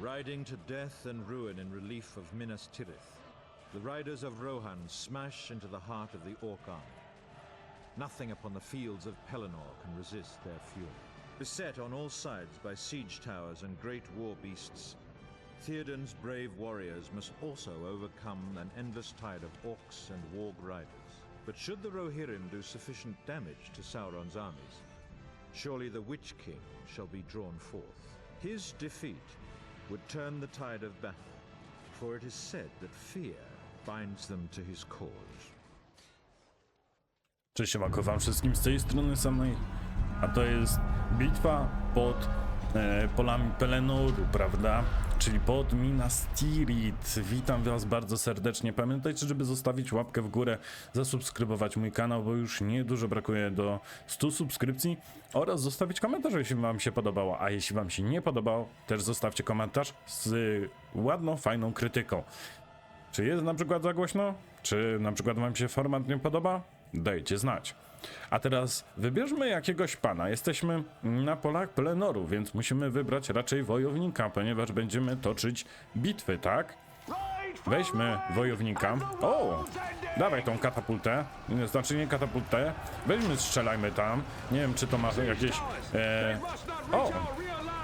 Riding to death and ruin in relief of Minas Tirith, the riders of Rohan smash into the heart of the Orc army. Nothing upon the fields of Pelennor can resist their fury. Beset on all sides by siege towers and great war beasts, Theoden's brave warriors must also overcome an endless tide of orcs and warg riders. But should the Rohirrim do sufficient damage to Sauron's armies, surely the Witch King shall be drawn forth. His defeat would turn the tide of battle, for it is said that fear binds them to his cause. Cześć, siemanko wam wszystkim z tej strony samej, a to jest bitwa pod e, polami Pelenoru, prawda? Czyli pod Minas Tirith. Witam was bardzo serdecznie. Pamiętajcie, żeby zostawić łapkę w górę, zasubskrybować mój kanał, bo już niedużo brakuje do 100 subskrypcji oraz zostawić komentarz, jeśli wam się podobało, a jeśli wam się nie podobało, też zostawcie komentarz z ładną, fajną krytyką. Czy jest na przykład za głośno? Czy na przykład wam się format nie podoba? Dajcie znać. A teraz wybierzmy jakiegoś pana. Jesteśmy na polach plenoru, więc musimy wybrać raczej wojownika, ponieważ będziemy toczyć bitwy, tak? Weźmy wojownika. O! Dawaj tą katapultę. Znaczy nie katapultę. Weźmy, strzelajmy tam. Nie wiem, czy to ma jakieś... E... O!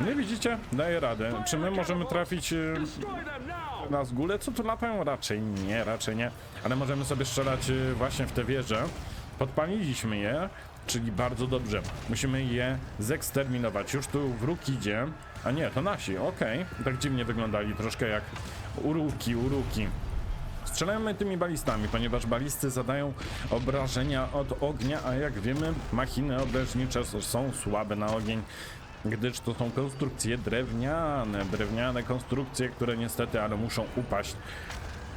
Nie widzicie? Daję radę. Czy my możemy trafić... E... na zgóle, co tu latają? Raczej nie, raczej nie. Ale możemy sobie strzelać y, właśnie w te wieże. Podpaliliśmy je, czyli bardzo dobrze. Musimy je zeksterminować. Już tu wróg idzie. A nie, to nasi, okej. Tak dziwnie wyglądali, troszkę jak uruki, uruki. Strzelajmy tymi balistami, ponieważ balisty zadają obrażenia od ognia, a jak wiemy, machiny obręcznicze są słabe na ogień, gdyż to są konstrukcje drewniane, drewniane konstrukcje, które niestety, ale muszą upaść.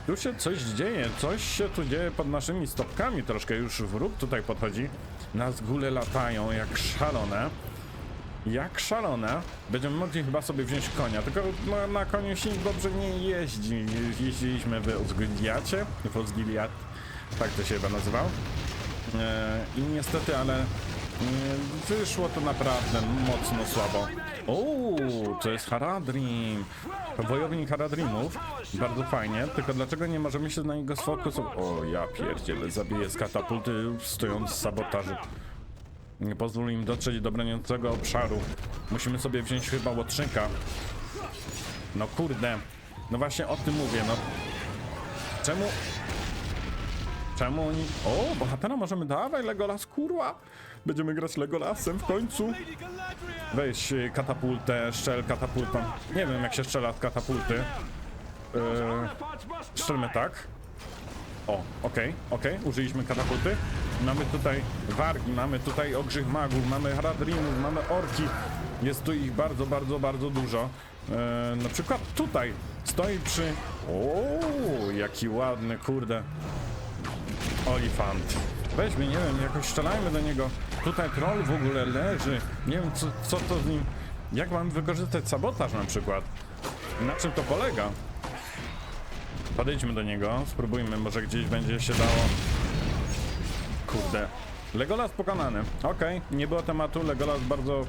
Tu się coś dzieje, coś się tu dzieje pod naszymi stopkami, troszkę już wróg tutaj podchodzi. Nas góle latają jak szalone. Jak szalone. Będziemy mogli chyba sobie wziąć konia, tylko no, na koniu się dobrze nie jeździ. Jeździliśmy w Osgiliacie, w Osgiliat, tak to się chyba nazywał. E, I niestety, ale wyszło to naprawdę mocno słabo. O, to jest Haradrim. Wojownik Haradrimów. Bardzo fajnie, tylko dlaczego nie możemy się na niego sfokusować? O, ja pierdzielę, zabiję z katapulty stojąc z sabotażu. Nie pozwól im dotrzeć do broniącego obszaru. Musimy sobie wziąć chyba łotrzyka. No kurde. No właśnie o tym mówię, no. Czemu... Czemu oni... O, bohatera możemy dawać, Legolas, kurwa! Będziemy grać Legolasem w końcu. Weź y, katapultę, strzel katapultą. Nie wiem jak się strzela z katapulty. Yy, strzelmy tak. O, okej, okej, użyliśmy katapulty. Mamy tutaj wargi, mamy tutaj ogrzych magów, mamy haradrinów, mamy orki. Jest tu ich bardzo, bardzo, bardzo dużo. E, na przykład tutaj stoi przy... O, jaki ładny, kurde. Olifant. Weźmy, nie wiem, jakoś strzelajmy do niego. Tutaj troll w ogóle leży. Nie wiem, co, co to z nim... Jak mam wykorzystać sabotaż na przykład? Na czym to polega? Podejdźmy do niego, spróbujmy, może gdzieś będzie się dało. Kurde. Legolas pokonany. Okej, nie było tematu. Legolas bardzo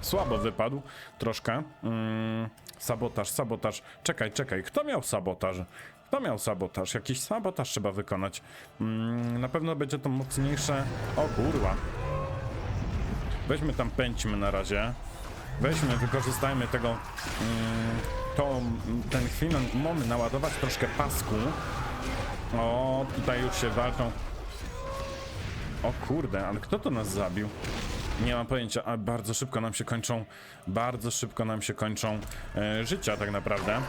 słabo wypadł. Troszkę. Mm, sabotaż, sabotaż. Czekaj, czekaj. Kto miał sabotaż? Kto miał sabotaż? Jakiś sabotaż trzeba wykonać. Mm, na pewno będzie to mocniejsze. O kurwa. Weźmy tam, pędźmy na razie. Weźmy, wykorzystajmy tego, mm, to, ten chwilę, moment naładować troszkę pasku. O, tutaj już się walczą. O kurde, ale kto to nas zabił? Nie mam pojęcia, bardzo szybko nam się kończą, bardzo szybko nam się kończą e, życia tak naprawdę.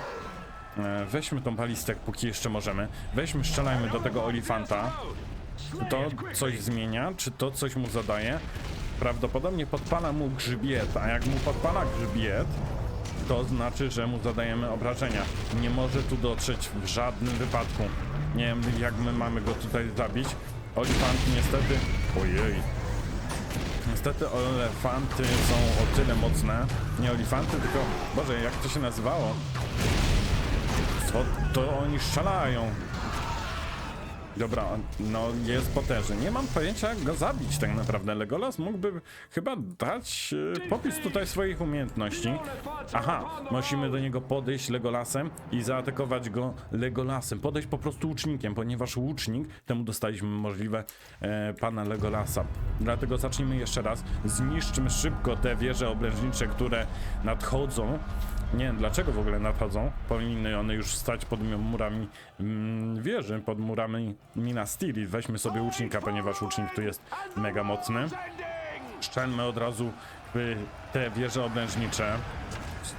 E, weźmy tą balistę, póki jeszcze możemy. Weźmy, strzelajmy do tego olifanta. To coś zmienia? Czy to coś mu zadaje? Prawdopodobnie podpala mu grzbiet, a jak mu podpala grzbiet, to znaczy, że mu zadajemy obrażenia. Nie może tu dotrzeć w żadnym wypadku. Nie wiem, jak my mamy go tutaj zabić. Olifanty niestety... Ojej. Niestety elefanty są o tyle mocne. Nie olifanty, tylko... Boże, jak to się nazywało? Co to oni strzelają? Dobra, no jest potężny. Nie mam pojęcia jak go zabić tak naprawdę. Legolas mógłby chyba dać e, popis tutaj swoich umiejętności. Aha, musimy do niego podejść Legolasem i zaatakować go Legolasem. Podejść po prostu łucznikiem, ponieważ łucznik, temu dostaliśmy możliwe e, pana Legolasa. Dlatego zacznijmy jeszcze raz. Zniszczmy szybko te wieże oblężnicze, które nadchodzą. Nie wiem dlaczego w ogóle nadchodzą. Powinny one już stać pod murami mm, wieży, pod murami Minas Tirith. Weźmy sobie łucznika, ponieważ łucznik tu jest mega mocny. Szczelmy od razu y, te wieże oblężnicze.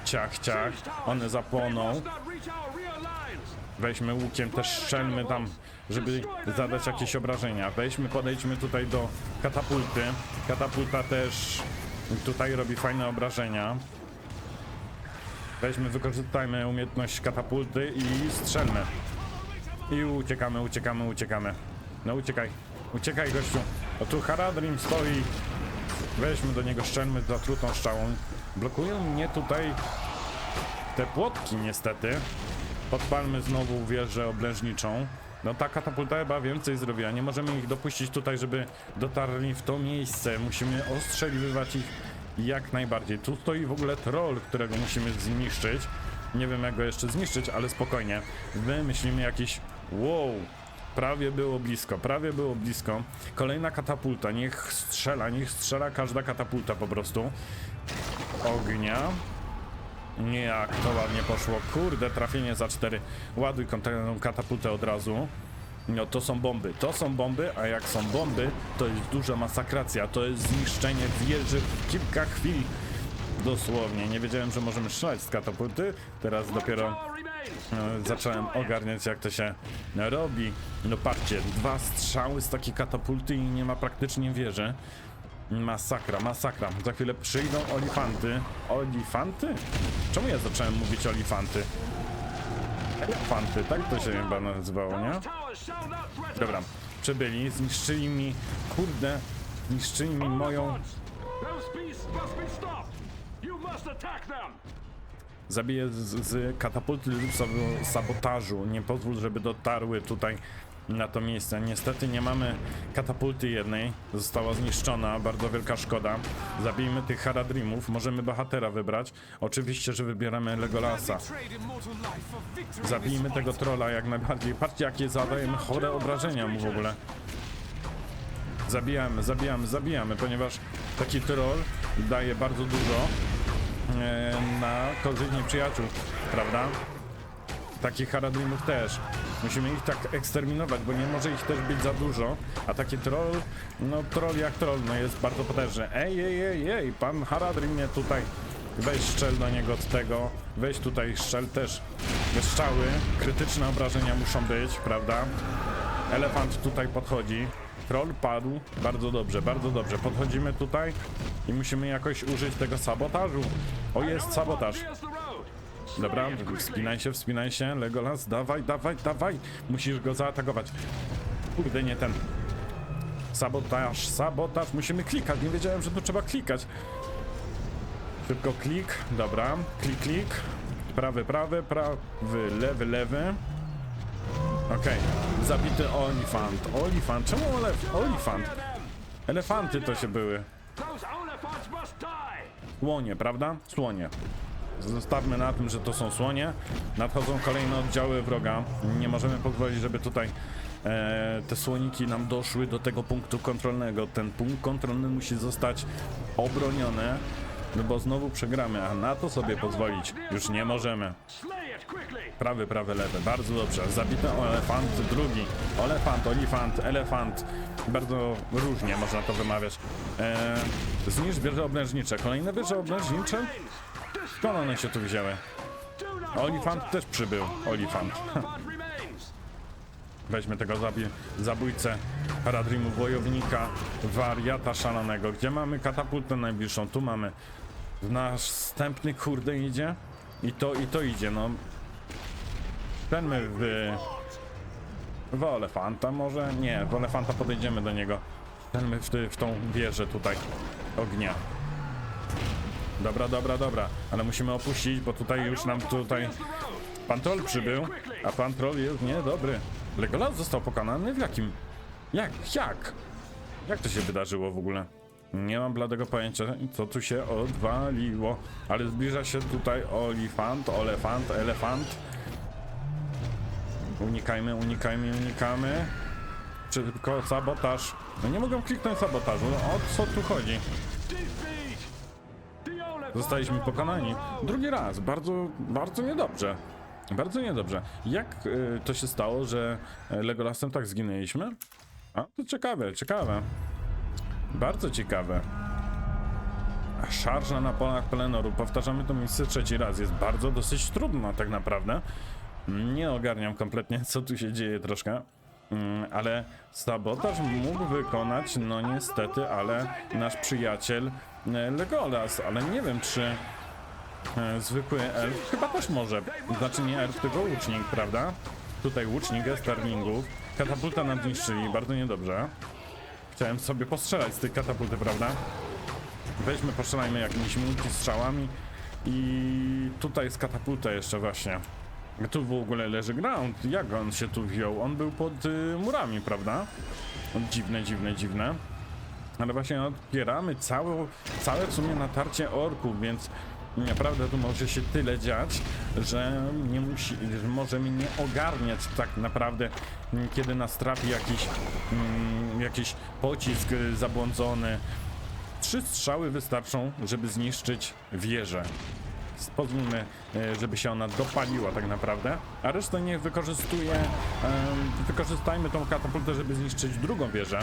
Ciach, ciach. One zapłoną. Weźmy łukiem, też strzelmy tam, żeby zadać jakieś obrażenia. Weźmy, podejdźmy tutaj do katapulty. Katapulta też tutaj robi fajne obrażenia. Weźmy, wykorzystajmy umiejętność katapulty i strzelmy. I uciekamy, uciekamy, uciekamy. No uciekaj, uciekaj gościu. O tu Haradrim stoi. Weźmy do niego, strzelmy zatrutą strzałą. Blokują mnie tutaj te płotki niestety. Podpalmy znowu wieżę oblężniczą. No ta katapulta chyba więcej zrobiła. Nie możemy ich dopuścić tutaj, żeby dotarli w to miejsce. Musimy ostrzeliwać ich jak najbardziej. Tu stoi w ogóle troll, którego musimy zniszczyć. Nie wiem jak go jeszcze zniszczyć, ale spokojnie. Wymyślimy jakiś... Wow! Prawie było blisko, prawie było blisko. Kolejna katapulta, niech strzela, niech strzela każda katapulta po prostu. Ognia. Nie, jak to ładnie poszło. Kurde, trafienie za cztery. Ładuj kontenerną katapultę od razu. No to są bomby, to są bomby, a jak są bomby, to jest duża masakracja. To jest zniszczenie wieży w kilka chwil. Dosłownie, nie wiedziałem, że możemy strzelać z katapulty. Teraz dopiero e, zacząłem ogarniać jak to się robi. No patrzcie, dwa strzały z takiej katapulty i nie ma praktycznie wieży. Masakra, masakra. Za chwilę przyjdą olifanty. Olifanty? Czemu ja zacząłem mówić olifanty? Elefanty, tak to się chyba nazywało, nie? Dobra, przybyli, zniszczyli mi, kurde, zniszczyli mi moją... Zabiję z, z katapulty lub sab- sabotażu. Nie pozwól, żeby dotarły tutaj na to miejsce. Niestety nie mamy katapulty jednej. Została zniszczona, bardzo wielka szkoda. Zabijmy tych Haradrimów. Możemy bohatera wybrać. Oczywiście, że wybieramy Legolasa. Zabijmy tego trolla jak najbardziej. Patrzcie, jakie zadajemy chore obrażenia mu w ogóle. Zabijamy, zabijamy, zabijamy, ponieważ taki troll daje bardzo dużo e, na korzyść nieprzyjaciół, prawda? Takich Haradrimów też. Musimy ich tak eksterminować, bo nie może ich też być za dużo. A taki troll, no troll jak troll, no jest bardzo potężny. Ej, ej, ej, ej, pan Haradrim mnie tutaj... Weź strzel do niego od tego. Weź tutaj strzel też. Strzały, krytyczne obrażenia muszą być, prawda? Elefant tutaj podchodzi. Troll padł. Bardzo dobrze, bardzo dobrze. Podchodzimy tutaj i musimy jakoś użyć tego sabotażu. O, jest sabotaż. Dobra, wspinaj się, wspinaj się. Legolas, dawaj, dawaj, dawaj. Musisz go zaatakować. Kurde, nie ten. Sabotaż, sabotaż. Musimy klikać. Nie wiedziałem, że tu trzeba klikać. Szybko klik. Dobra, klik, klik. Prawy, prawy, prawy, lewy, lewy. Okej, zabity olifant. Olifant, czemu olef olifant? Elefanty to się były. Słonie, prawda? Słonie. Zostawmy na tym, że to są słonie. Nadchodzą kolejne oddziały wroga. Nie możemy pozwolić, żeby tutaj e, te słoniki nam doszły do tego punktu kontrolnego. Ten punkt kontrolny musi zostać obroniony, no bo znowu przegramy, a na to sobie pozwolić już nie możemy. Prawy, prawy, lewy. Bardzo dobrze. Zabity elefant, drugi. Olefant, olifant, elefant. Bardzo różnie można to wymawiać. E, zniszcz wieże. Kolejne wieże oblężnicze? Skąd one się tu wzięły? Olifant też przybył. Olifant. Weźmy tego zabi- zabójcę Haradrimu, wojownika, wariata szalonego. Gdzie mamy katapultę najbliższą? Tu mamy. Następny kurde idzie. I to, i to idzie, no. Tenmy w... W elefanta może? Nie, w elefanta podejdziemy do niego. Tenmy w, ty- w tą wieżę tutaj ognia. Dobra, dobra, dobra, ale musimy opuścić, bo tutaj już nam tutaj pan troll przybył, a pan troll jest niedobry. Legolas został pokonany? W jakim? Jak? Jak? Jak to się wydarzyło w ogóle? Nie mam bladego pojęcia, co tu się odwaliło. Ale zbliża się tutaj olifant, olefant, elefant. Unikajmy, unikajmy, unikamy. Tylko sabotaż. No nie mogę kliknąć sabotażu. No, o co tu chodzi? Zostaliśmy pokonani. Drugi raz. Bardzo, bardzo niedobrze. Bardzo niedobrze. Jak y, to się stało, że e, Legolasem tak zginęliśmy? A, to ciekawe, ciekawe. Bardzo ciekawe. Szarża na polach Pelenoru. Powtarzamy to miejsce trzeci raz. Jest bardzo dosyć trudno tak naprawdę. Nie ogarniam kompletnie, co tu się dzieje troszkę. Mm, Ale sabotaż mógł wykonać, no niestety, ale nasz przyjaciel e, Legolas, ale nie wiem czy e, zwykły elf chyba też może. Znaczy nie elf, tylko łucznik, prawda? Tutaj łucznik jest starlingów. Katapulta nam zniszczyli, bardzo niedobrze. Chciałem sobie postrzelać z tej katapulty, prawda? Weźmy, postrzelajmy jakimiś multistrzałami i tutaj z katapulta jeszcze właśnie. Tu w ogóle leży ground. Jak on się tu wziął? On był pod y, murami, prawda? Dziwne, dziwne, dziwne. Ale właśnie odpieramy całe, całe w sumie natarcie orków, więc naprawdę tu może się tyle dziać, że nie musi, że możemy nie ogarniać tak naprawdę, kiedy nas trafi jakiś, mm, jakiś pocisk y, zabłądzony. Trzy strzały wystarczą, żeby zniszczyć wieżę. Pozwólmy, e, żeby się ona dopaliła tak naprawdę, a resztę niech wykorzystuje, wykorzystajmy tą katapultę, żeby zniszczyć drugą wieżę,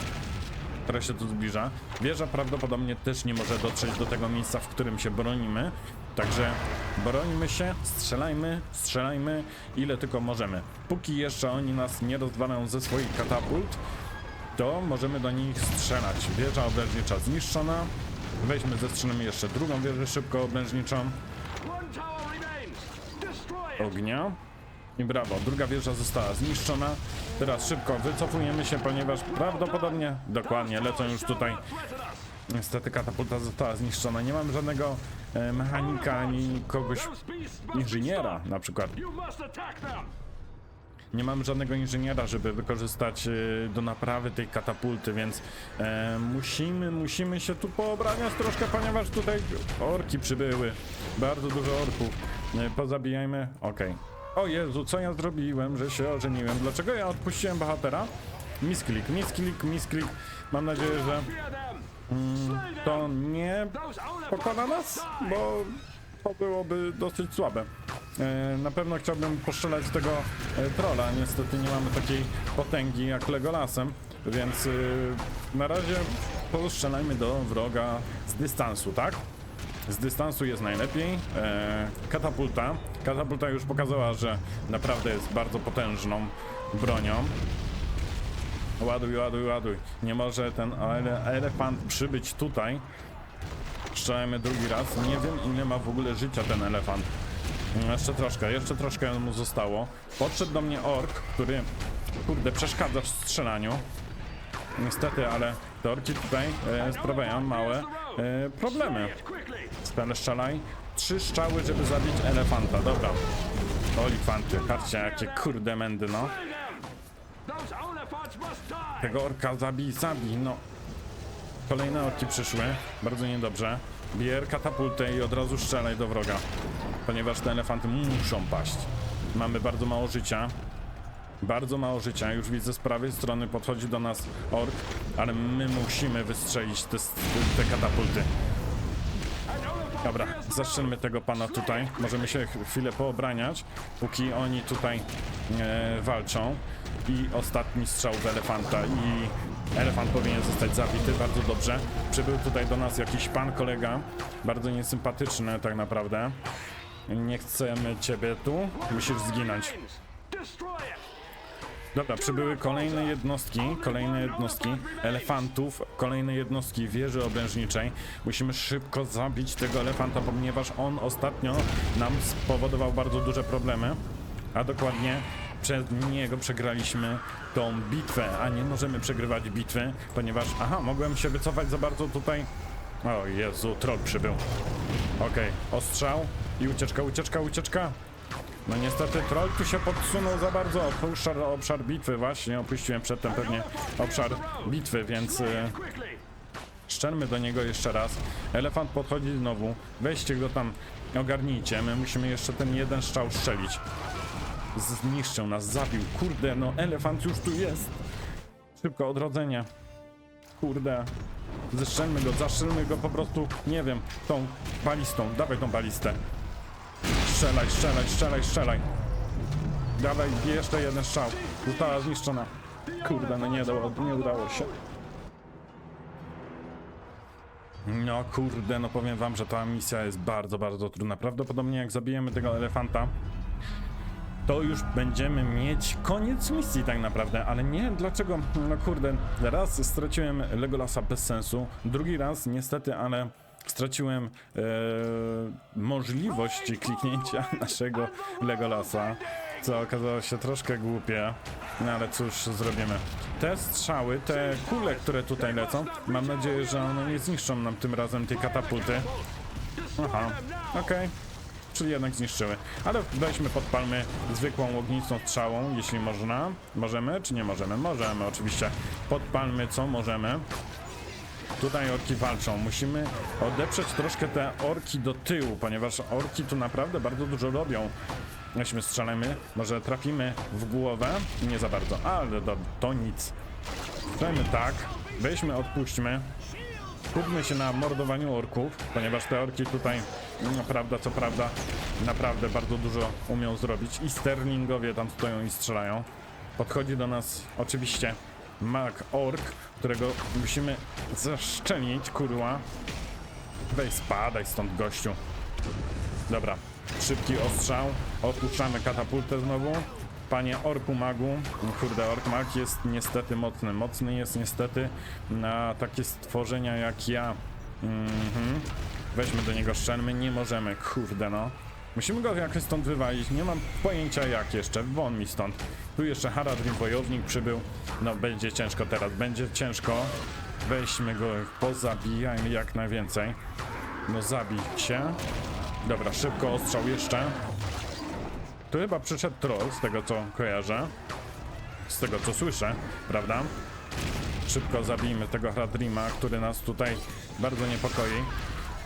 która się tu zbliża. Wieża prawdopodobnie też nie może dotrzeć do tego miejsca, w którym się bronimy, także brońmy się, strzelajmy, strzelajmy ile tylko możemy. Póki jeszcze oni nas nie rozwalają ze swoich katapult, to możemy do nich strzelać. Wieża obrężnicza zniszczona. Weźmy, zestrzelimy jeszcze drugą wieżę szybko obrężniczą. Ognia. I brawo, druga wieża została zniszczona. Teraz szybko wycofujemy się, ponieważ prawdopodobnie, dokładnie, lecą już tutaj. Niestety katapulta została zniszczona. Nie mam żadnego e, mechanika ani kogoś, inżyniera na przykład. Nie mam żadnego inżyniera, żeby wykorzystać e, do naprawy tej katapulty, więc e, musimy, musimy się tu poobraniać troszkę, ponieważ tutaj orki przybyły. Bardzo dużo orków. E, pozabijajmy. Okej. O Jezu, co ja zrobiłem, że się ożeniłem? Dlaczego ja odpuściłem bohatera? Misklik, misklik, misklik. Mam nadzieję, że them. to nie pokona nas, bo to byłoby dosyć słabe. E, Na pewno chciałbym postrzelać tego e, trolla, niestety nie mamy takiej potęgi jak Legolasem, więc e, na razie postrzelajmy do wroga z dystansu, tak? Z dystansu jest najlepiej. Katapulta. Katapulta już pokazała, że naprawdę jest bardzo potężną bronią. Ładuj, ładuj, ładuj. Nie może ten ele elefant przybyć tutaj. Strzelajmy drugi raz. Nie wiem ile ma w ogóle życia ten elefant. Mm, Jeszcze troszkę, jeszcze troszkę mu zostało. Podszedł do mnie ork, który kurde przeszkadza w strzelaniu. Niestety, ale te orki tutaj e, sprawiają małe e, problemy. Spele strzelaj. Trzy strzały, żeby zabić elefanta. Dobra. Olifanty, patrzcie jakie kurde mędy, no. Tego orka zabij, zabij, no. Kolejne orki przyszły, bardzo niedobrze. Bier katapultę i od razu strzelaj do wroga. Ponieważ te elefanty muszą paść. Mamy bardzo mało życia. Bardzo mało życia. Już widzę z prawej strony podchodzi do nas ork, ale my musimy wystrzelić te, te katapulty. Dobra, zastrzelmy tego pana tutaj. Możemy się ch- chwilę poobraniać, póki oni tutaj e, walczą. I ostatni strzał w elefanta i elefant powinien zostać zabity, bardzo dobrze. Przybył tutaj do nas jakiś pan kolega, bardzo niesympatyczny tak naprawdę. Nie chcemy ciebie tu, musisz zginąć. Dobra, przybyły kolejne jednostki, kolejne jednostki elefantów, kolejne jednostki wieży obrężniczej. Musimy szybko zabić tego elefanta, ponieważ on ostatnio nam spowodował bardzo duże problemy, a dokładnie przez niego przegraliśmy tą bitwę, a nie możemy przegrywać bitwy, ponieważ, aha, mogłem się wycofać za bardzo tutaj. O Jezu, troll przybył. Okej, ostrzał i ucieczka, ucieczka, ucieczka. No niestety troll tu się podsunął za bardzo, opuszcza obszar bitwy, właśnie opuściłem przedtem pewnie obszar bitwy, więc... Quickly! Szczermy do niego jeszcze raz. Elefant podchodzi znowu. Weźcie go tam, ogarnijcie. My musimy jeszcze ten jeden strzał strzelić. Zniszczył nas, zabił. Kurde, no elefant już tu jest. Szybko, odrodzenie. Kurde. Zeszczelmy go, zaszczelmy go po prostu, nie wiem, tą balistą. Dawaj tą balistę. Strzelaj, strzelaj, strzelaj, strzelaj. Dawaj, jeszcze jeden strzał. Została zniszczona. Kurde, no nie, dało, nie udało się. No kurde, no powiem wam, że ta misja jest bardzo, bardzo trudna. Prawdopodobnie jak zabijemy tego elefanta, to już będziemy mieć koniec misji tak naprawdę, ale nie, dlaczego? No kurde, raz straciłem Legolasa bez sensu, drugi raz niestety, ale straciłem e, możliwość kliknięcia naszego Legolasa, co okazało się troszkę głupie, no ale cóż zrobimy. Te strzały, te kule, które tutaj lecą, mam nadzieję, że one nie zniszczą nam tym razem tej katapulty. Aha, okej. Czyli jednak zniszczyły. Ale weźmy, podpalmy zwykłą ognistą strzałą, jeśli można. Możemy, czy nie możemy? Możemy, oczywiście. Podpalmy, co możemy. Tutaj orki walczą. Musimy odeprzeć troszkę te orki do tyłu, ponieważ orki tu naprawdę bardzo dużo robią. Weźmy, strzelamy. Może trafimy w głowę? Nie za bardzo, ale to, to nic. Strzelmy tak. Weźmy, odpuśćmy. Skupmy się na mordowaniu orków, ponieważ te orki tutaj, no, prawda co prawda, naprawdę bardzo dużo umią zrobić. I sterlingowie tam stoją i strzelają. Podchodzi do nas oczywiście mag ork, którego musimy zaszczelić, kurwa. Weź spadaj stąd gościu. Dobra, szybki ostrzał. Opuszczamy katapultę znowu. Panie orku magu, kurde, ork mag jest niestety mocny. Mocny jest niestety na takie stworzenia jak ja. Mhm. Weźmy do niego szczelmy, nie możemy, kurde no. Musimy go jakoś stąd wywalić, nie mam pojęcia jak jeszcze, won mi stąd. Tu jeszcze Haradrim wojownik przybył, no będzie ciężko teraz, będzie ciężko. Weźmy go, pozabijajmy jak najwięcej. No zabij się. Dobra, szybko ostrzał jeszcze. Tu chyba przyszedł troll, z tego co kojarzę. Z tego co słyszę, prawda? Szybko zabijmy tego Hradrima, który nas tutaj bardzo niepokoi.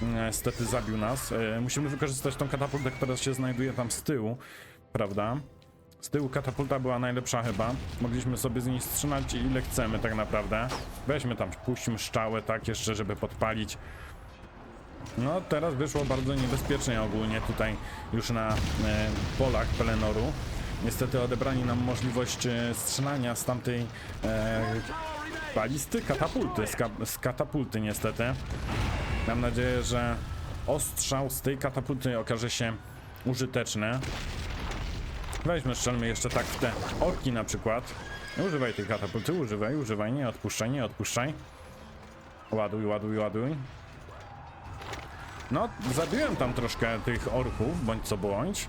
Niestety zabił nas. E, Musimy wykorzystać tą katapultę, która się znajduje tam z tyłu, prawda? Z tyłu katapulta była najlepsza chyba. Mogliśmy sobie z niej strzelać ile chcemy tak naprawdę. Weźmy tam, puśćmy szczałę tak jeszcze, żeby podpalić. No teraz wyszło bardzo niebezpiecznie ogólnie tutaj już na e, polach Pelenoru. Niestety odebrani nam możliwość e, strzelania z tamtej e, balisty, katapulty, z, ka z katapulty niestety. Mam nadzieję, że ostrzał z tej katapulty okaże się użyteczny. Weźmy, strzelmy jeszcze tak w te orki na przykład. Używaj tej katapulty, używaj, używaj, nie odpuszczaj, nie odpuszczaj. Ładuj, ładuj, ładuj. No, zabiłem tam troszkę tych orków, bądź co bądź.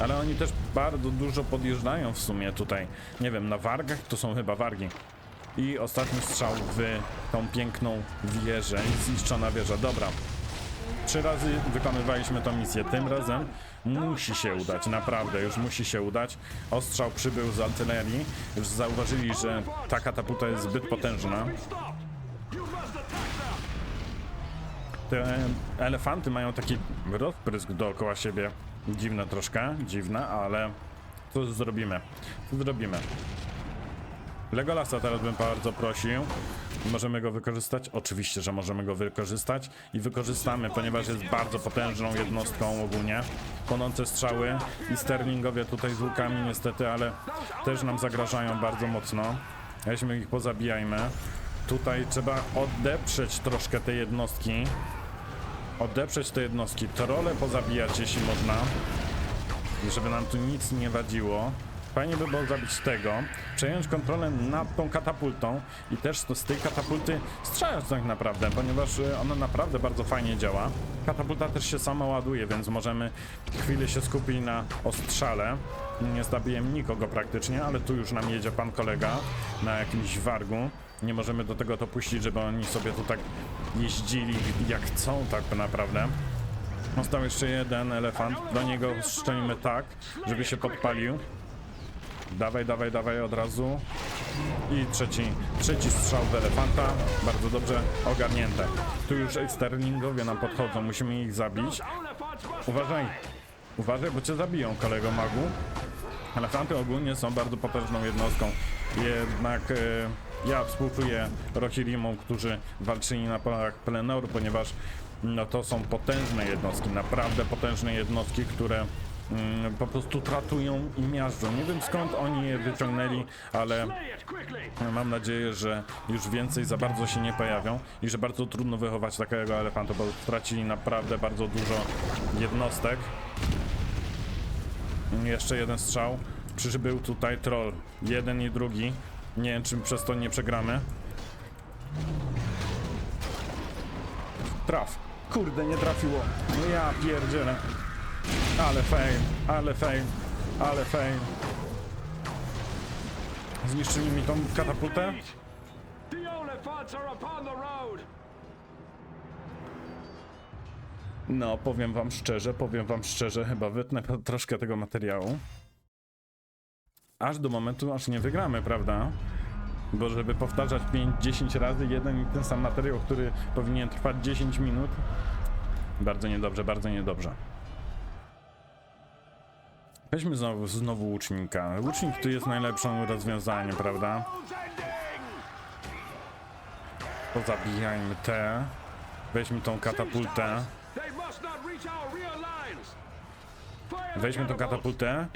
Ale oni też bardzo dużo podjeżdżają w sumie tutaj. Nie wiem, na wargach to są chyba wargi. I ostatni strzał w tą piękną wieżę zniszczona wieża. Dobra. Trzy razy wykonywaliśmy tą misję. Tym razem musi się udać, naprawdę, już musi się udać. Ostrzał przybył z artylerii. Już zauważyli, że ta katapulta jest zbyt potężna. Te elefanty mają taki rozprysk dookoła siebie. Dziwne troszkę, dziwne, ale co zrobimy? Co zrobimy? Legolasa teraz bym bardzo prosił. Możemy go wykorzystać? Oczywiście, że możemy go wykorzystać i wykorzystamy, ponieważ jest bardzo potężną jednostką ogólnie. Płonące strzały i sterlingowie tutaj z łukami niestety, ale też nam zagrażają bardzo mocno. Weźmy ich pozabijajmy. Tutaj trzeba odeprzeć troszkę te jednostki. Odeprzeć te jednostki. Trole pozabijać, jeśli można. Żeby nam tu nic nie wadziło. Fajnie by było zabić tego, przejąć kontrolę nad tą katapultą i też z tej katapulty strzelać tak naprawdę, ponieważ y, ona naprawdę bardzo fajnie działa. Katapulta też się sama ładuje, więc możemy chwilę się skupić na ostrzale. Nie zabiłem nikogo praktycznie, ale tu już nam jedzie pan kolega na jakimś wargu. Nie możemy do tego dopuścić, żeby oni sobie tu tak jeździli jak chcą tak naprawdę. Został jeszcze jeden elefant. Do niego strzelimy tak, żeby się podpalił. Dawaj, dawaj, dawaj od razu. I trzeci, trzeci strzał w elefanta. Bardzo dobrze ogarnięte. Tu już sterlingowie nam podchodzą. Musimy ich zabić. Uważaj. Uważaj, bo cię zabiją, kolego magu. Elefanty ogólnie są bardzo potężną jednostką. Jednak e, ja współczuję Rohirimom, którzy walczyli na polach Pelenoru, ponieważ no, to są potężne jednostki, naprawdę potężne jednostki, które po prostu tratują i miażdżą. Nie wiem skąd oni je wyciągnęli, ale. Mam nadzieję, że już więcej za bardzo się nie pojawią i że bardzo trudno wychować takiego elefanta, bo stracili naprawdę bardzo dużo jednostek. Jeszcze jeden strzał. Przybył tutaj troll. Jeden i drugi. Nie wiem, czy przez to nie przegramy. Traf. Kurde, nie trafiło. No ja pierdzielę. Ale fail, ale fail, ale fail. Zniszczyli mi tą katapultę. No, powiem wam szczerze, powiem wam szczerze, chyba wytnę troszkę tego materiału. Aż do momentu, aż nie wygramy, prawda? Bo żeby powtarzać 5-10 razy jeden i ten sam materiał, który powinien trwać 10 minut. Bardzo niedobrze, bardzo niedobrze. Weźmy znowu, znowu łucznika. Łucznik tu jest najlepszym rozwiązaniem, prawda? Pozabijajmy te. Weźmy tą katapultę. Weźmy tą katapultę.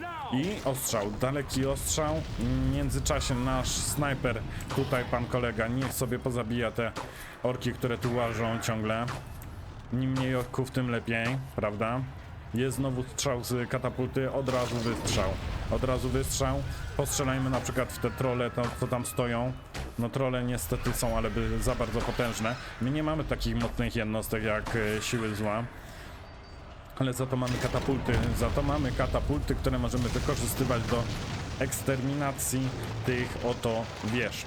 Now. I ostrzał, daleki ostrzał. W międzyczasie nasz snajper, tutaj pan kolega, niech sobie pozabija te orki, które tu łażą ciągle. Im mniej orków, tym lepiej, prawda? Jest znowu strzał z katapulty, od razu wystrzał. Od razu wystrzał. Postrzelajmy na przykład w te trole, to, co tam stoją. No trole niestety są, ale by za bardzo potężne. My nie mamy takich mocnych jednostek jak e, siły zła. Ale za to mamy katapulty, za to mamy katapulty, które możemy wykorzystywać do eksterminacji tych oto wież.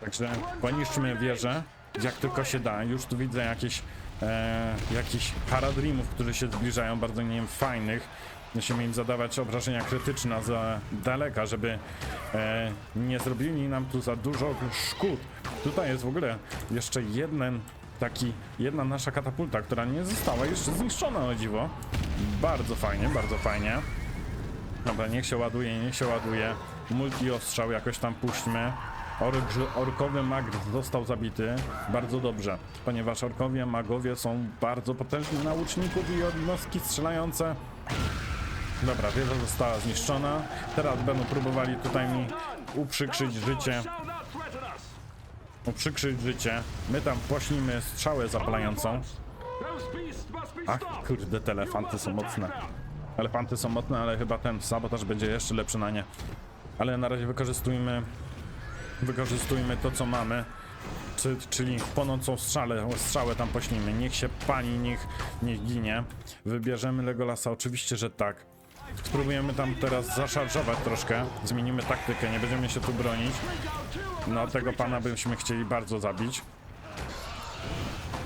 Także poniszczmy wieżę, jak tylko się da. Już tu widzę jakieś, e, jakieś paradrimów, które się zbliżają, bardzo nie wiem, fajnych. Musimy im zadawać obrażenia krytyczne za daleka, żeby e, nie zrobili nam tu za dużo szkód. Tutaj jest w ogóle jeszcze jeden taki, jedna nasza katapulta, która nie została jeszcze zniszczona o dziwo. Bardzo fajnie, bardzo fajnie. Dobra, niech się ładuje, niech się ładuje. Multi ostrzał jakoś tam puśćmy. Ork, orkowy mag został zabity. Bardzo dobrze, ponieważ orkowie magowie są bardzo potężni na łuczników i jednostki strzelające. Dobra, wieża została zniszczona. Teraz będą próbowali tutaj mi uprzykrzyć życie. Uprzykrzyć życie. My tam poślimy strzałę zapalającą. Ach, kurde, te elefanty są mocne. Elefanty są mocne, ale chyba ten sabotaż będzie jeszcze lepszy na nie. Ale na razie wykorzystujmy wykorzystujmy to, co mamy. Czy, czyli płonącą strzałę, strzałę tam poślimy. Niech się pali, niech, niech ginie. Wybierzemy Legolasa, oczywiście, że tak. Spróbujemy tam teraz zaszarżować troszkę. Zmienimy taktykę, nie będziemy się tu bronić. No, tego pana byśmy chcieli bardzo zabić.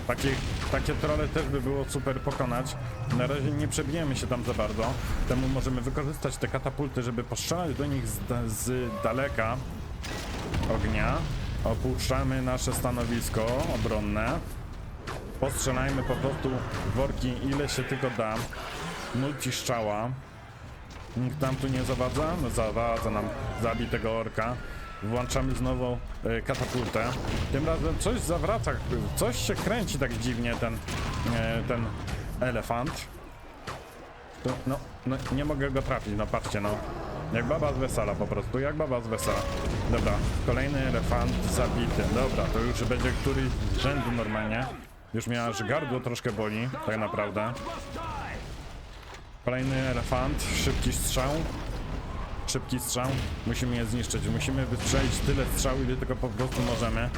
Takie, takie trole też by było super pokonać. Na razie nie przebijemy się tam za bardzo. Temu możemy wykorzystać te katapulty, żeby postrzelać do nich z, z daleka ognia. Opuszczamy nasze stanowisko obronne. Postrzelajmy po prostu worki ile się tylko da. Multi strzała. Nikt nam tu nie zawadza? No zawadza nam zabij tego orka. Włączamy znowu e, katapultę. Tym razem coś zawraca, coś się kręci tak dziwnie ten, e, ten elefant. No, no, nie mogę go trafić, no patrzcie, no. Jak baba z wesela po prostu, jak baba z wesela. Dobra, kolejny elefant zabity. Dobra, to już będzie któryś z rzędu normalnie. Już mnie aż gardło troszkę boli, tak naprawdę. Kolejny elefant, szybki strzał. Szybki strzał. Musimy je zniszczyć. Musimy wystrzelić tyle strzał, ile tylko po prostu możemy.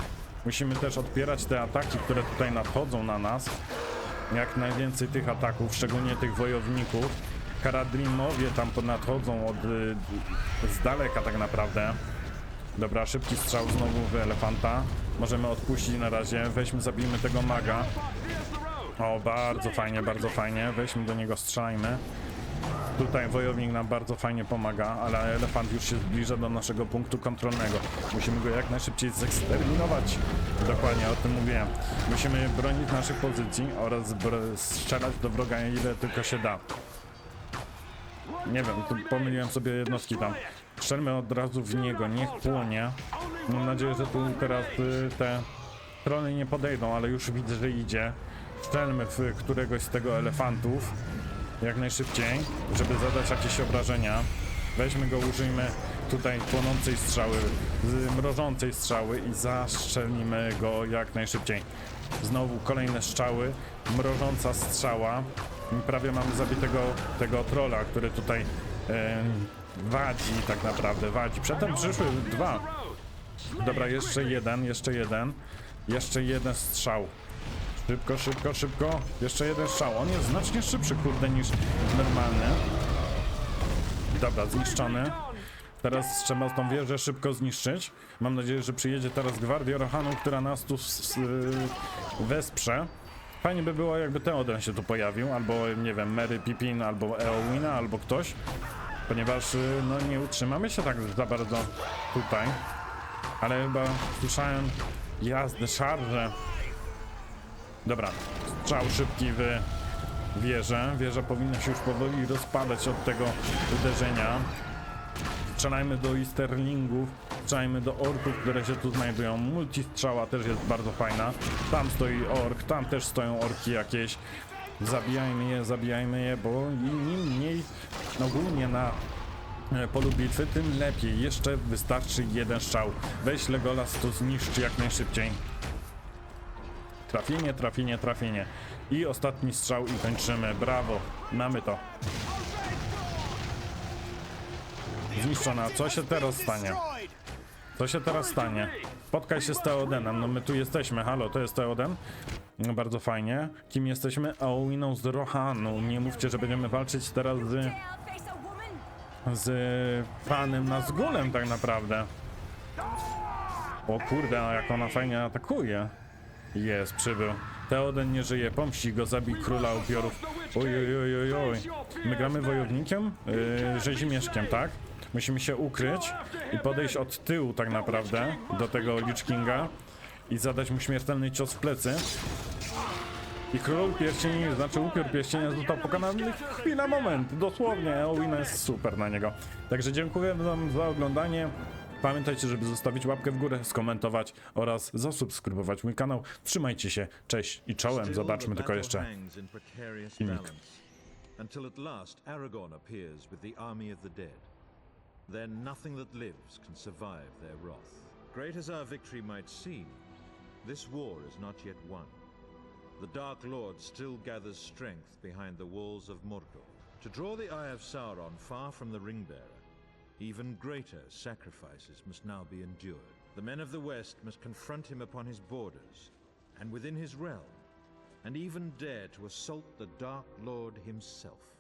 Musimy też odpierać te ataki, które tutaj nadchodzą na nas. Jak najwięcej tych ataków, szczególnie tych wojowników. Karadrimowie tam nadchodzą od y, z daleka tak naprawdę. Dobra, szybki strzał znowu w elefanta. Możemy odpuścić na razie. Weźmy, zabijmy tego maga. O, bardzo fajnie, bardzo fajnie. Weźmy do niego, strzelajmy. Tutaj wojownik nam bardzo fajnie pomaga, ale elefant już się zbliża do naszego punktu kontrolnego. Musimy go jak najszybciej zeksterminować. Dokładnie o tym mówiłem. Musimy bronić naszych pozycji oraz strzelać do wroga ile tylko się da. Nie wiem, pomyliłem sobie jednostki tam. Strzelmy od razu w niego, niech płonie. Mam nadzieję, że tu teraz y, te trony nie podejdą, ale już widzę, że idzie. Strzelmy w któregoś z tego elefantów jak najszybciej, żeby zadać jakieś obrażenia. Weźmy go, użyjmy tutaj płonącej strzały, mrożącej strzały i zastrzelimy go jak najszybciej. Znowu kolejne strzały, mrożąca strzała. Prawie mamy zabitego tego trola, który tutaj em, wadzi tak naprawdę, wadzi. Przedtem przyszły dwa. Dobra, jeszcze jeden, jeszcze jeden. Jeszcze jeden strzał. Szybko, szybko, szybko. Jeszcze jeden strzał. On jest znacznie szybszy, kurde, niż normalny. Dobra, zniszczony. Teraz trzeba tą wieżę szybko zniszczyć. Mam nadzieję, że przyjedzie teraz Gwardia Rohanu, która nas tu y, wesprze. Fajnie by było, jakby Teoden się tu pojawił, albo nie wiem, Mary Pippin, albo Eowina, albo ktoś. Ponieważ no nie utrzymamy się tak za bardzo tutaj. Ale chyba słyszałem jazdę, szarże. Dobra, strzał szybki w wieżę. Wieża powinna się już powoli rozpadać od tego uderzenia. Strzelajmy do Easterlingów, strzelajmy do orków, które się tu znajdują. Multistrzała też jest bardzo fajna. Tam stoi ork, tam też stoją orki jakieś. Zabijajmy je, zabijajmy je, bo im mniej ogólnie na e, polu bitwy, tym lepiej. Jeszcze wystarczy jeden strzał. Weź Legolas to zniszczy jak najszybciej. Trafienie, trafienie, trafienie. I ostatni strzał i kończymy. Brawo, mamy to. Zniszczona. Co się teraz stanie? Co się teraz stanie? Spotkaj się z Teodenem. No my tu jesteśmy. Halo, to jest Teoden. No bardzo fajnie. Kim jesteśmy? Aoiną z Rohanu. Nie mówcie, że będziemy walczyć teraz z, z panem Nazgulem tak naprawdę. O kurde, jak ona fajnie atakuje. Jest, przybył. Teoden nie żyje, pomści go, zabij króla upiorów. Oj, oj, oj, oj, oj. My gramy wojownikiem, yy, rzezimieszkiem, tak? Musimy się ukryć i podejść od tyłu tak naprawdę do tego Lich Kinga i zadać mu śmiertelny cios w plecy. I król pierścieni, znaczy upiór pierścienia został pokonany chwila, moment, dosłownie, Owina jest super na niego. Także dziękuję wam za oglądanie. Pamiętajcie, żeby zostawić łapkę w górę, skomentować oraz zasubskrybować mój kanał. Trzymajcie się, cześć i czołem. Zobaczmy tylko jeszcze. filmik. Aragorn. Then nothing that lives can survive their wrath. Great as our victory might seem, this war is not yet won. The Dark Lord still gathers strength behind the walls of Mordor. To draw the Eye of Sauron far from the Ringbearer, even greater sacrifices must now be endured. The men of the West must confront him upon his borders and within his realm, and even dare to assault the Dark Lord himself.